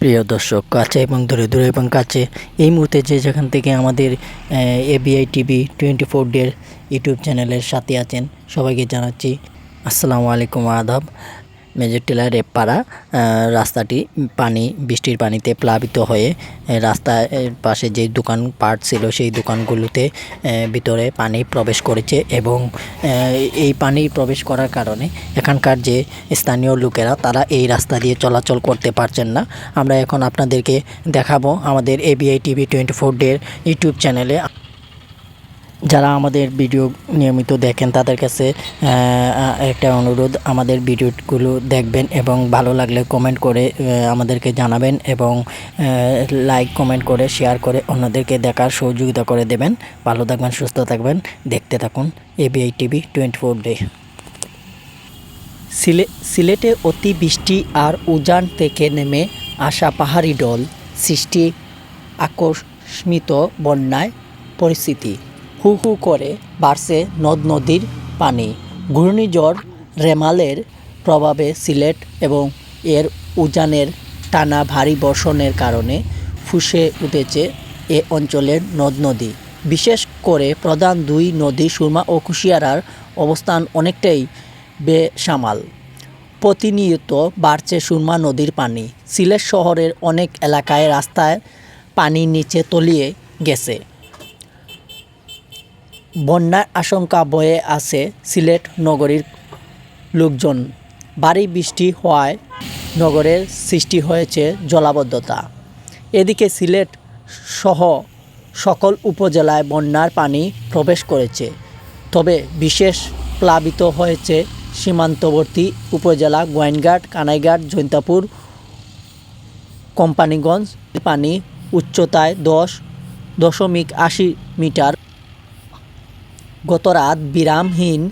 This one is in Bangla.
প্রিয় দর্শক, কাছে এবং দূরে দূরে এবং কাছে, এই মুহূর্তে যে যেখান থেকে আমাদের এবিআই টিভি টোয়েন্টি ফোর ডের ইউটিউব চ্যানেলের সাথে আছেন, সবাইকে জানাচ্ছি আসসালামু আলাইকুম আদাব। মেজর টিলার রেপাড়া রাস্তাটি পানি, বৃষ্টির পানিতে প্লাবিত হয়ে রাস্তার পাশে যে দোকান পাট ছিল সেই দোকানগুলোতে ভিতরে পানি প্রবেশ করেছে এবং এই পানি প্রবেশ করার কারণে এখানকার যে স্থানীয় লোকেরা, তারা এই রাস্তা দিয়ে চলাচল করতে পারছেন না। আমরা এখন আপনাদেরকে দেখাবো আমাদের এবিআই টিভি টোয়েন্টি ফোর ডের ইউটিউব চ্যানেলে যারা আমাদের ভিডিও নিয়মিত দেখেন, তাদের কাছে একটা অনুরোধ, আমাদের ভিডিওগুলো দেখবেন এবং ভালো লাগলে কমেন্ট করে আমাদেরকে জানাবেন এবং লাইক কমেন্ট করে শেয়ার করে অন্যদেরকে দেখার সহযোগিতা করে দেবেন। ভালো থাকবেন, সুস্থ থাকবেন। দেখতে থাকুন ABI TV twenty four day সিলে, সিলেটে অতি বৃষ্টি আর উজান থেকে নেমে আসা পাহাড়ি ডল সৃষ্টি আকস্মিত বন্যায় পরিস্থিতি। হু হু করে বাড়ছে নদ নদীর পানি। ঘূর্ণিঝড় রেমালের প্রভাবে সিলেট এবং এর উজানের টানা ভারী বর্ষণের কারণে ফুসে উঠেছে এ অঞ্চলের নদ নদী। বিশেষ করে প্রধান দুই নদী সুরমা ও কুশিয়ারার অবস্থান অনেকটাই বেসামাল। প্রতিনিয়ত বাড়ছে সুরমা নদীর পানি। সিলেট শহরের অনেক এলাকায় রাস্তায় পানি নিচে তলিয়ে গেছে। বন্যার আশঙ্কা বয়ে আছে সিলেট নগরীর লোকজন। ভারী বৃষ্টি হওয়ায় নগরের সৃষ্টি হয়েছে জলাবদ্ধতা। এদিকে সিলেট সহ সকল উপজেলায় বন্যার পানি প্রবেশ করেছে। তবে বিশেষ প্লাবিত হয়েছে সীমান্তবর্তী উপজেলা গোয়াইনঘাট কানাইঘাট, জৈন্তাপুর, কোম্পানিগঞ্জ। পানি উচ্চতায় দশ দশমিক আশি মিটার গত রাত বিরামহীন